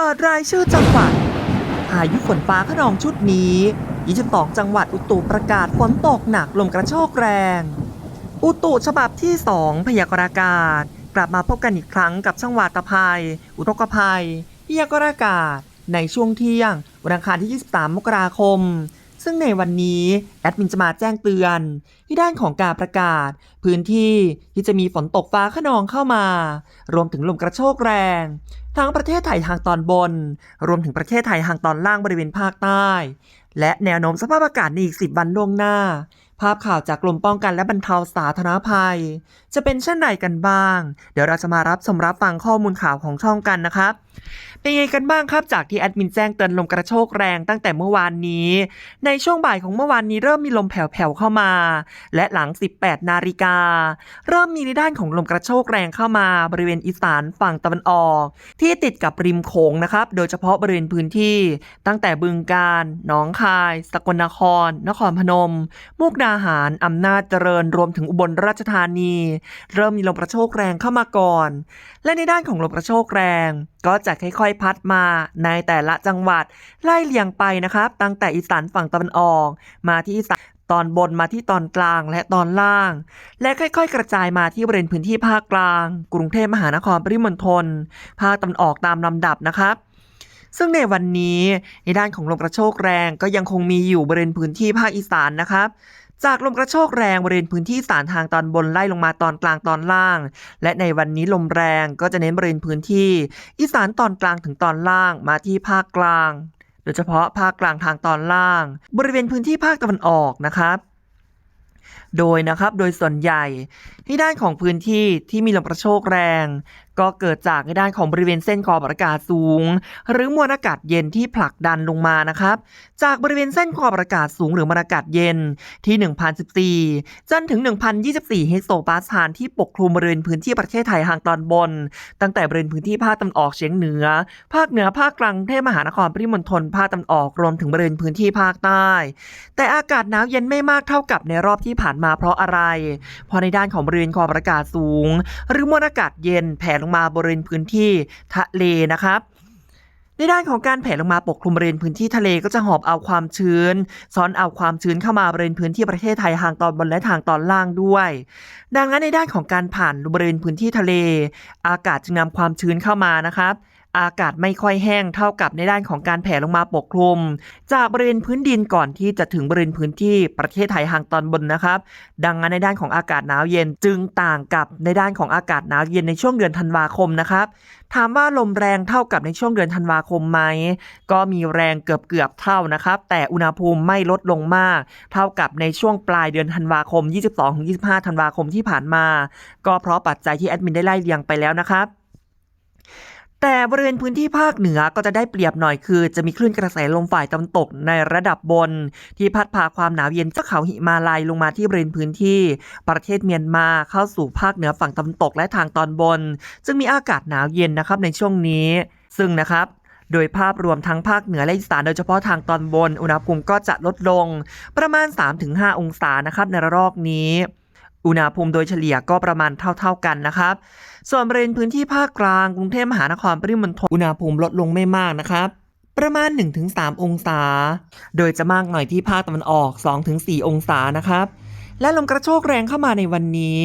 เปิดรายชื่อจังหวัดพายุฝนฟ้าขนองชุดนี้ 22 จังหวัดอุตุประกาศฝนตกหนักลมกระโชกแรง อุตุฉบับที่ 2 พยากรณ์อากาศ กลับมาพบกันอีกครั้งกับช่างวาตภัย อุทกภัย พยากรณ์อากาศ ในช่วงเที่ยง วันอังคารที่ 23 มกราคม ซึ่งในวันนี้แอดมินจะมาแจ้งเตือนที่ด้านของการประกาศ พื้นที่ที่จะมีฝนตกฟ้าขนองเข้ามา รวมถึงลมกระโชกแรง ทั้งประเทศไทยทางตอนบน รวมถึงประเทศไทยทางตอนล่างบริเวณภาคใต้ และแนวโน้มสภาพอากาศในอีก 10 วันล่วงหน้า ภาพข่าวจากกรมป้องกันและบรรเทาสาธารณภัย จะเป็นเช่นไรกันบ้าง เดี๋ยวเราจะมารับชมรับฟังข้อมูลข่าวของช่องกันนะครับ เป็นยังไงกันบ้างครับจากที่แอดมินแจ้งเตือนลมกระโชกแรงตั้งแต่เมื่อวานนี้ ในช่วงบ่ายของเมื่อวานนี้เริ่มมีลมแผ่วๆเข้ามา และหลัง 18 นาฬิกา เริ่มมีในด้านของลมกระโชกแรงเข้ามา บริเวณอีสานฝั่งตะวันออก ที่ติดกับริมโขงนะครับ โดยเฉพาะบริเวณพื้นที่ ตั้งแต่บึงกาฬหนองคาย สกลนคร นครพนม มุกดาหาร อำนาจเจริญ รวมถึงอุบลราชธานี เริ่มมีลมกระโชกแรงเข้ามาก่อน และในด้านของลมกระโชกแรง ก็จะค่อยๆพัดมาในแต่ละจังหวัดไล่เลียงไปนะครับ ตั้งแต่อีสานฝั่งตะวันออก มาที่อีสานตอนบนมาที่ตอนกลางและตอนล่าง และค่อยๆ กระจายมาที่บริเวณพื้นที่ภาคกลาง กรุงเทพมหานครปริมณฑลภาคตะวันออกตามลำดับนะครับซึ่งในวันนี้ในด้านของลมกระโชกแรงก็ยังคงมีอยู่บริเวณพื้นที่ภาคอีสานนะครับ จากลมกระโชกแรงบริเวณพื้นที่สานทางตอนบนไล่ลงมาตอนกลางตอนล่าง และในวันนี้ลมแรงก็จะเน้นบริเวณพื้นที่ อีสานตอนกลางถึงตอนล่างมาที่ภาคกลาง โดยเฉพาะภาคกลางทางตอนล่าง บริเวณพื้นที่ภาคตะวันออกนะครับโดยนะครับโดยส่วนใหญ่ที่ด้านของพื้นที่ที่มีลมกระโชกแรง ก็เกิดจากในด้านของบริเวณเส้นขอบอากาศสูง หรือมวลอากาศเย็นที่ผลักดันลงมานะครับ จากบริเวณเส้นขอบอากาศสูงหรือมวลอากาศเย็นที่ 1,014 จนถึง 1,024 เฮกโตปาสคาลที่ปกคลุมบริเวณพื้นที่ประเทศไทยทางตอนบน ตั้งแต่บริเวณพื้นที่ภาคตะวันออกเฉียงเหนือ ภาคเหนือภาคกลางกรุงเทพมหานครปริมณฑลภาคตะวันออกรวมถึงบริเวณพื้นที่ภาคใต้ แต่อากาศหนาวเย็นไม่มากเท่ากับในรอบที่ผ่านมาเพราะอะไร เพราะในด้านของบริเวณขอบอากาศสูง หรือมวลอากาศเย็นแผ่ลงมาบริเวณพื้นที่ทะเลนะครับในด้านของการแผ่ลงมาปกคลุมบริเวณพื้นที่ทะเลก็จะหอบเอาความชื้น ซ้อนเอาความชื้นเข้ามาบริเวณพื้นที่ประเทศไทยทางตอนบนและทางตอนล่างด้วย ดังนั้นในด้านของการผ่านบริเวณพื้นที่ทะเล อากาศจึงนำความชื้นเข้ามานะครับ อากาศไม่ค่อยแห้งเท่ากับในด้านของการแผ่ลงมาปกคลุม จากบริเวณพื้นดินก่อนที่จะถึงบริเวณพื้นที่ประเทศไทยทางตอนบนนะครับ ดังนั้นในด้านของอากาศหนาวเย็นจึงต่างกับในด้านของอากาศหนาวเย็นในช่วงเดือนธันวาคมนะครับ ถามว่าลมแรงเท่ากับในช่วงเดือนธันวาคมไหมก็มีแรงเกือบเกือบเท่านะครับ แต่อุณหภูมิไม่ลดลงมาก เท่ากับในช่วงปลายเดือนธันวาคม 22-25 ธันวาคมที่ผ่านมา ก็เพราะปัจจัยที่แอดมินได้ไล่เรียงไปแล้วนะครับ แต่บริเวณพื้นที่ภาคเหนือก็จะได้เปรียบหน่อยคือ จะมีคลื่นกระแสลมฝ่ายตะวันตกในระดับบน ที่พัดพาความหนาวเย็นจากเขาหิมาลัยลงมาที่บริเวณพื้นที่ ประเทศเมียนมาเข้าสู่ภาคเหนือฝั่งตะวันตกและทางตอนบนจึงมีอากาศหนาวเย็นนะครับในช่วงนี้ ซึ่งนะครับโดยภาพรวมทั้งภาคเหนือและอีสานโดยเฉพาะทางตอนบน อุณหภูมิก็จะลดลง ประมาณ 3-5 องศานะครับในระลอกนี้ อุณหภูมิโดยเฉลี่ยก็ประมาณเท่า ๆกันนะครับ ส่วนบริเวณพื้นที่ภาคกลางกรุงเทพมหานครปริมณฑลอุณหภูมิลดลงไม่มากนะครับประมาณ 1-3 องศา โดยจะมากหน่อยที่ภาคตะวันออก 2-4 องศานะครับ และลมกระโชกแรงเข้ามาในวันนี้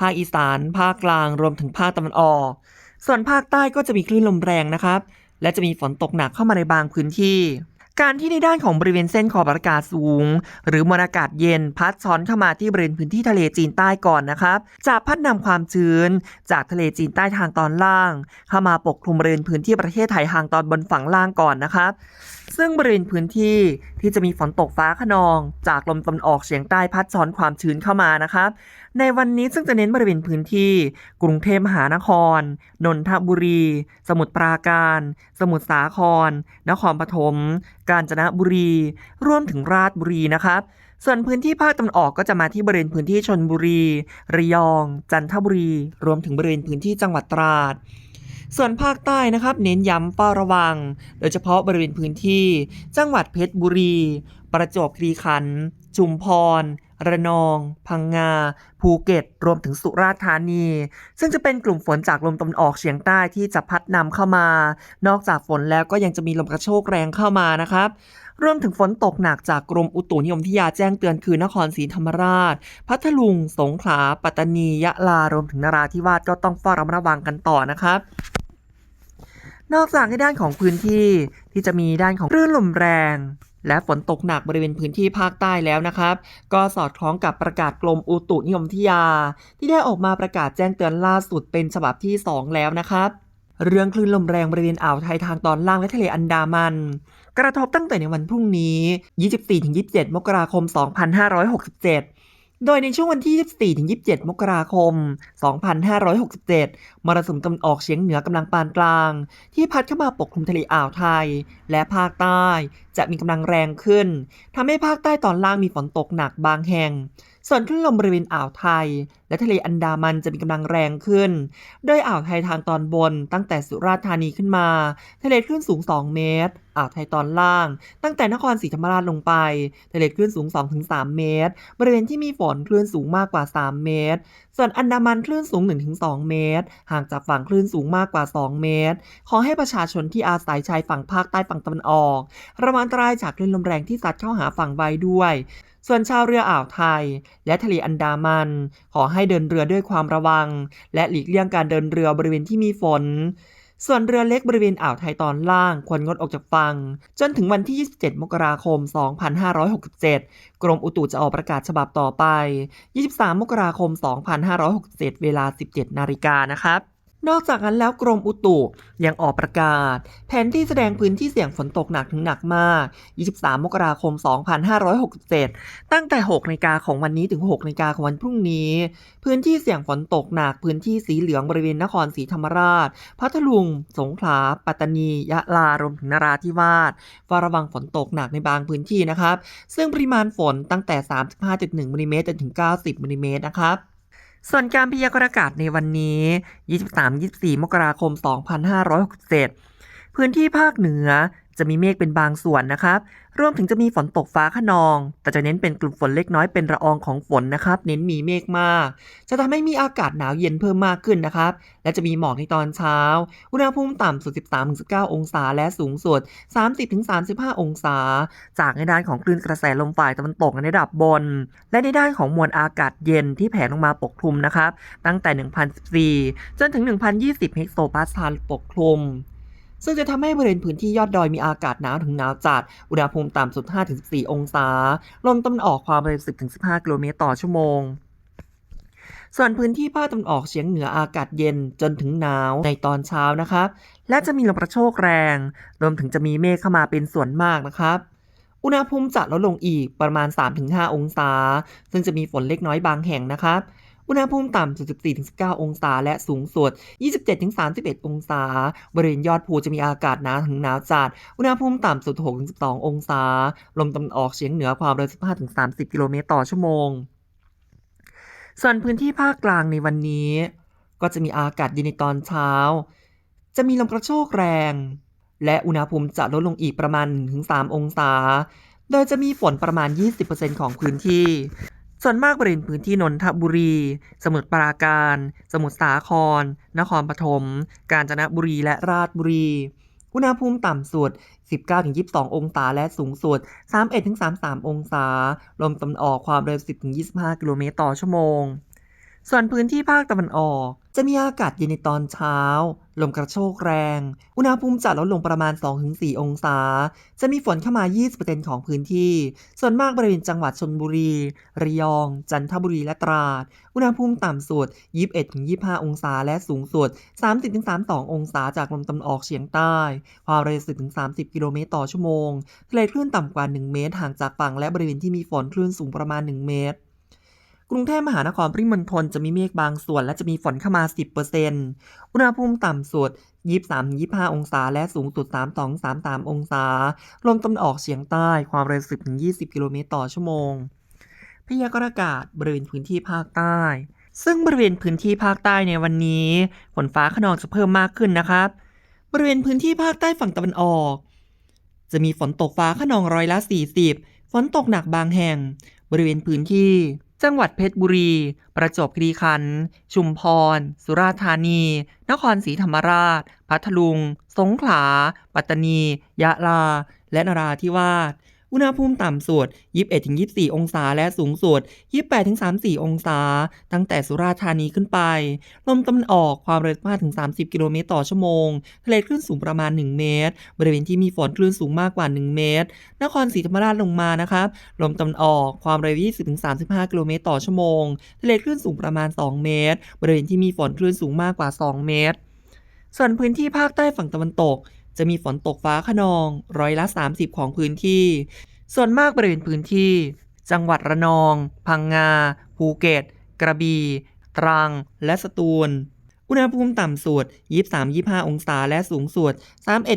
ภาคอีสาน ภาคกลางรวมถึงภาคตะวันออก ส่วนภาคใต้ก็จะมีคลื่นลมแรงนะครับ และจะมีฝนตกหนักเข้ามาในบางพื้นที่ การที่ในด้านของบริเวณเส้นขอบอากาศสูง หรือมวลอากาศเย็นพัดซ้อนเข้ามาที่บริเวณพื้นที่ทะเลจีนใต้ก่อนนะครับจะพัดนำความชื้น จากทะเลจีนใต้ทางตอนล่าง เข้ามาปกคลุมบริเวณพื้นที่ประเทศไทยทางตอนบนฝั่งล่างก่อนนะครับ ซึ่งบริเวณพื้นที่ที่จะมีฝนตกฟ้าขนอง จากลมตะวันออกเฉียงใต้พัดซ้อนความชื้นเข้ามานะครับในวันนี้ซึ่งจะเน้นบริเวณพื้นที่ กรุงเทพมหานคร นนทบุรี สมุทรปราการ สมุทรสาคร นครปฐมกาญจนบุรี รวมถึงราชบุรีนะครับส่วนพื้นที่ภาคตะวันออกก็จะมาที่บริเวณพื้นที่ชนบุรี ระยอง จันทบุรี รวมถึงบริเวณพื้นที่จังหวัดตราด ส่วนภาคใต้นะครับเน้นย้ำเฝ้าระวัง โดยเฉพาะบริเวณพื้นที่ จังหวัดเพชรบุรี ประจวบคีรีขันธ์ ชุมพร ระนอง พังงา ภูเก็ต รวมถึงสุราษฎร์ธานี ซึ่งจะเป็นกลุ่มฝนจากลมตะวันออกเฉียงใต้ที่จะพัดนำเข้ามา นอกจากฝนแล้วก็ยังจะมีลมกระโชกแรงเข้ามานะครับรวมถึงฝนตกหนักจากกรมอุตุนิยมวิทยาแจ้งเตือนคือนครศรีธรรมราช พัทลุง สงขลา ปัตตานี ยะลา รวมถึงนราธิวาสก็ต้องเฝ้าระมัดระวังกันต่อนะครับนอกจากในด้านของพื้นที่ที่จะมีด้านของคลื่นลมแรง และฝนตกหนักบริเวณพื้นที่ภาคใต้แล้วนะครับ ก็สอดคล้องกับประกาศกรมอุตุนิยมวิทยา ที่ได้ออกมาประกาศแจ้งเตือนล่าสุดเป็นฉบับที่ 2 แล้วนะครับเรื่องคลื่นลมแรงบริเวณอ่าวไทยทางตอนล่างและทะเลอันดามัน กระทบตั้งแต่ในวันพรุ่งนี้ 24-27 มกราคม 2567 โดยในช่วงวันที่ 24-27 มกราคม 2567 มรสุมตะวันออกเฉียงเหนือกำลังปานกลาง ที่พัดเข้ามาปกคลุมทะเลอ่าวไทย และภาคใต้จะมีกำลังแรงขึ้นทำให้ภาคใต้ตอนล่างมีฝนตกหนักบางแห่ง ส่วนคลื่นลมบริเวณอ่าวไทย และทะเลอันดามันจะมีกำลังแรงขึ้น โดยอ่าวไทยทางตอนบนตั้งแต่สุราษฎร์ธานีขึ้นมา ทะเลคลื่นสูง 2 เมตร อ่าวไทยตอนล่าง ตั้งแต่นครศรีธรรมราชลงไปทะเลคลื่นสูง 2-3 เมตร บริเวณที่มีฝนคลื่นสูงมากกว่า 3 เมตร ส่วนอันดามันคลื่นสูง 1-2 เมตร ห่างจากฝั่งคลื่นสูงมากกว่า 2 เมตร ขอให้ประชาชนที่อาศัยชายฝั่งภาคใต้ฝั่งตะวันออก ระวังอันตรายจากคลื่นลมแรงที่ซัดเข้าหาฝั่งไว้ด้วย ส่วนชาวเรืออ่าวไทย และทะเลอันดามัน ขอให้เดินเรือด้วยความระวัง และหลีกเลี่ยงการเดินเรือบริเวณที่มีฝน ส่วนเรือเล็กบริเวณอ่าวไทยตอนล่างควรงดออกจากฝั่ง จนถึงวันที่ 27 มกราคม 2567 กรมอุตุจะออกประกาศฉบับต่อไป 23 มกราคม 2567 เวลา 17 นาฬิกานะครับ นอกจากนั้นแล้วกรมอุตุยังออกประกาศ แผนที่แสดงพื้นที่เสี่ยงฝนตกหนักถึงหนักมาก 23 มกราคม 2567 ตั้งแต่6นาฬิกาของวันนี้ถึง6นาฬิกาของวันพรุ่งนี้ พื้นที่เสี่ยงฝนตกหนัก พื้นที่สีเหลืองบริเวณนครศรีธรรมราช พัทลุง สงขลา ปัตตานี ยะลา รวมถึงนราธิวาสเฝ้าระวังฝนตกหนักในบางพื้นที่นะครับ ซึ่งปริมาณฝนตั้งแต่ 35.1มิลลิเมตรจนถึง 90มิลลิเมตรนะครับ ส่วนการพยากรณ์อากาศในวันนี้ 23-24 มกราคม 2567 พื้นที่ภาคเหนือ จะมีเมฆเป็นบางส่วนนะครับ รวมถึงจะมีฝนตกฟ้าขนอง แต่จะเน้นเป็นกลุ่มฝนเล็กน้อยเป็นระอองของฝนนะครับ เน้นมีเมฆมาก จะทำให้มีอากาศหนาวเย็นเพิ่มมากขึ้นนะครับ และจะมีหมอกในตอนเช้า อุณหภูมิต่ำสุด 13-19 องศา และสูงสุด 30-35 องศา จากในด้านของคลื่นกระแสลมฝ่ายตะวันตกในระดับบน และในด้านของมวลอากาศเย็นที่แผ่ลงมาปกคลุมนะครับ ตั้งแต่ 1,014 จนถึง 1,020 เฮกโซปาสคาลปกคลุม ซึ่งจะทำให้บริเวณพื้นที่ยอดดอยมีอากาศหนาวถึงหนาวจัด อุณหภูมิต่ำสุด 5-14 องศา ลมตะวันออกความเร็ว 10-15 กิโลเมตรต่อชั่วโมงส่วนพื้นที่ภาคตะวันออกเฉียงเหนืออากาศเย็นจนถึงหนาวในตอนเช้านะครับ และจะมีลมกระโชกแรง รวมถึงจะมีเมฆเข้ามาเป็นส่วนมากนะครับ อุณหภูมิจะลดลงอีกประมาณ 3-5 องศา ซึ่งจะมีฝนเล็กน้อยบางแห่งนะครับ อุณหภูมิต่ำสุด 14-19 องศา และสูงสุด 27-31 องศา บริเวณยอดภูจะมีอากาศหนาวถึงหนาวจัด อุณหภูมิต่ำสุด 6-12 องศา ลมตะวันออกเฉียงเหนือความเร็ว 15-30 กิโลเมตรต่อชั่วโมง ส่วนพื้นที่ภาคกลางในวันนี้ ก็จะมีอากาศเย็นในตอนเช้า จะมีลมกระโชกแรง และอุณหภูมิจะลดลงอีกประมาณ 1-3 องศา โดยจะมีฝนประมาณ 20%ของพื้นที่ ส่วนมากบริเวณพื้นที่นนทบุรี สมุทรปราการ สมุทรสาคร นครปฐม กาญจนบุรี และราชบุรี อุณหภูมิต่ำสุด 19-22 องศา และสูงสุด 31-33 องศา ลมตะวันออกความเร็ว 10-25 กิโลเมตรต่อชั่วโมง ส่วนพื้นที่ภาคตะวันออก จะมีอากาศเย็นในตอนเช้า ลมกระโชกแรง อุณหภูมิจะลดลงประมาณ 2-4 องศา จะมีฝนเข้ามา 20%ของพื้นที่ ส่วนมากบริเวณจังหวัดชลบุรี ระยอง จันทบุรี และตราด อุณหภูมิต่ำสุด 21-25 องศา และสูงสุด 30-32 องศาจากลมตะวันออกเฉียงใต้ ความเร็ว10-30 กิโลเมตรต่อชั่วโมงทะเลคลื่นต่ำกว่า 1 เมตร ห่างจากฝั่งและบริเวณที่มีฝนคลื่นสูงประมาณ 1 เมตร กรุงเทพมหานครปริมณฑลจะมีเมฆบางส่วน และจะมีฝนเข้ามา 10%อุณหภูมิต่ำสุด 23-25 องศา และสูงสุด 32-33 องศา ลมตะวันออกเฉียงใต้ความเร็ว 10-20 กิโลเมตรต่อชั่วโมง พยากรณ์อากาศบริเวณพื้นที่ภาคใต้ซึ่งบริเวณพื้นที่ภาคใต้ในวันนี้ ฝนฟ้าขนองจะเพิ่มมากขึ้นนะครับ บริเวณพื้นที่ภาคใต้ฝั่งตะวันออก จะมีฝนตกฟ้าขนองร้อยละ 40 ฝนตกหนักบางแห่ง บริเวณพื้นที่ จังหวัดเพชรบุรี ประจวบคีรีขันธ์ ชุมพร สุราษฎร์ธานี นครศรีธรรมราช พัทลุง สงขลา ปัตตานี ยะลา และนราธิวาส อุณหภูมิต่ำสุด 21-24 องศา และสูงสุด 28-34 องศา ตั้งแต่สุราษฎร์ธานีขึ้นไป ลมตะวันออกความเร็ว15-30 กิโลเมตรต่อชั่วโมง ทะเลคลื่นสูงประมาณ 1 เมตร บริเวณที่มีฝนคลื่นสูงมากกว่า 1 เมตร นครศรีธรรมราชลงมานะครับ ลมตะวันออกความเร็ว 20-35 กิโลเมตรต่อชั่วโมง ทะเลคลื่นสูงประมาณ 2 เมตร บริเวณที่มีฝนคลื่นสูงมากกว่า 2 เมตรส่วนพื้นที่ภาคใต้ฝั่งตะวันตก จะมีฝนตกฟ้าขนอง ร้อยละ 30 ของพื้นที่ ส่วนมากบริเวณพื้นที่ จังหวัดระนอง พังงา ภูเก็ต กระบี่ตรัง และสตูล อุณหภูมิต่ำสุด 23-25 องศา และสูงสุด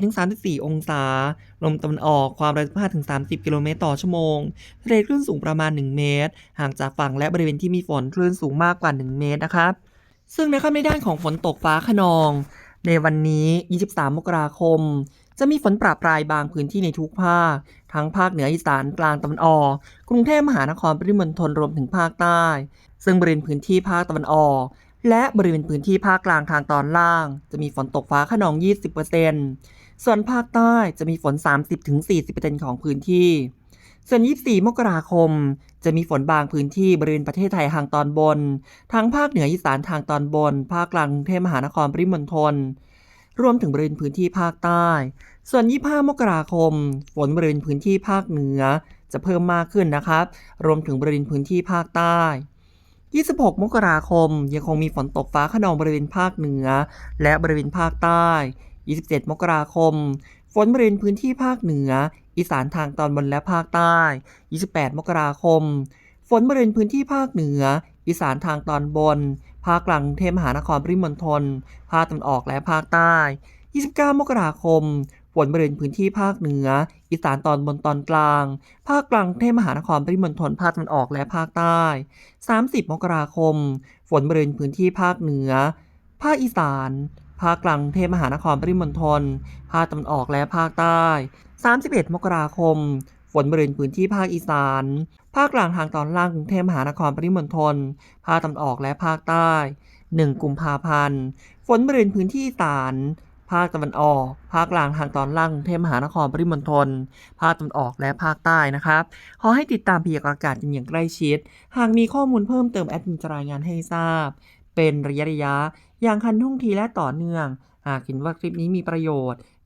31-34 องศา ลมตะวันออกความเร็ว15-30 กิโลเมตรต่อชั่วโมงทะเลคลื่นสูงประมาณ 1 เมตร ห่างจากฝั่งและบริเวณที่มีฝนคลื่นสูงมากกว่า 1 เมตรนะครับซึ่งนะครับในด้านของฝนตกฟ้าขนอง ในวันนี้ 23 มกราคม จะมีฝนประปรายบางพื้นที่ในทุกภาค ทั้งภาคเหนืออีสานกลางตะวันออก กรุงเทพมหานครปริมณฑลรวมถึงภาคใต้ ซึ่งบริเวณพื้นที่ภาคตะวันออก และบริเวณพื้นที่ภาคกลางทางตอนล่าง จะมีฝนตกฟ้าขนอง 20%ส่วนภาคใต้จะมีฝน 30-40%ของพื้นที่ ส่วน 24 มกราคม จะมีฝนบางพื้นที่บริเวณประเทศไทยทางตอนบน ทั้งภาคเหนืออีสานทางตอนบน ภาคกลางกรุงเทพมหานครปริมณฑล รวมถึงบริเวณพื้นที่ภาคใต้ ส่วน 25 มกราคม ฝนบริเวณพื้นที่ภาคเหนือ จะเพิ่มมากขึ้นนะครับ รวมถึงบริเวณพื้นที่ภาคใต้ 26 มกราคม ยังคงมีฝนตกฟ้าขนองบริเวณภาคเหนือ และบริเวณภาคใต้ 27 มกราคม ฝนบริเวณพื้นที่ภาคเหนือ อีสานทางตอนบนและภาคใต้ 28 มกราคม ฝนบริเวณพื้นที่ภาคเหนือ อีสานทางตอนบน ภาคกลางเทพมหานครปริมณฑล ภาคตะวันออกและภาคใต้ 29 มกราคม ฝนบริเวณพื้นที่ภาคเหนือ อีสานตอนบนตอนกลาง ภาคกลางเทพมหานครปริมณฑล ภาคตะวันออกและภาคใต้ 30 มกราคม ฝนบริเวณพื้นที่ภาคเหนือ ภาคอีสาน ภาคกลางกรุงเทพมหานครปริมณฑล ภาคตะวันออกและภาคใต้ 31 มกราคม ฝนบริเวณพื้นที่ภาคอีสาน ภาคกลางทางตอนล่างกรุงเทพมหานครปริมณฑล ภาคตะวันออกและภาคใต้ 1 กุมภาพันธ์ ฝนบริเวณพื้นที่อีสาน ภาคตะวันออก ภาคกลางทางตอนล่างกรุงเทพมหานครปริมณฑล ภาคตะวันออกและภาคใต้นะครับ ขอให้ติดตามพยากรณ์อากาศกันอย่างใกล้ชิด หากมีข้อมูลเพิ่มเติมแอดมินจะรายงานให้ทราบ เป็นระยะระยะอย่างทันทุ่งทีและต่อเนื่อง หากเห็นว่าคลิปนี้มีประโยชน์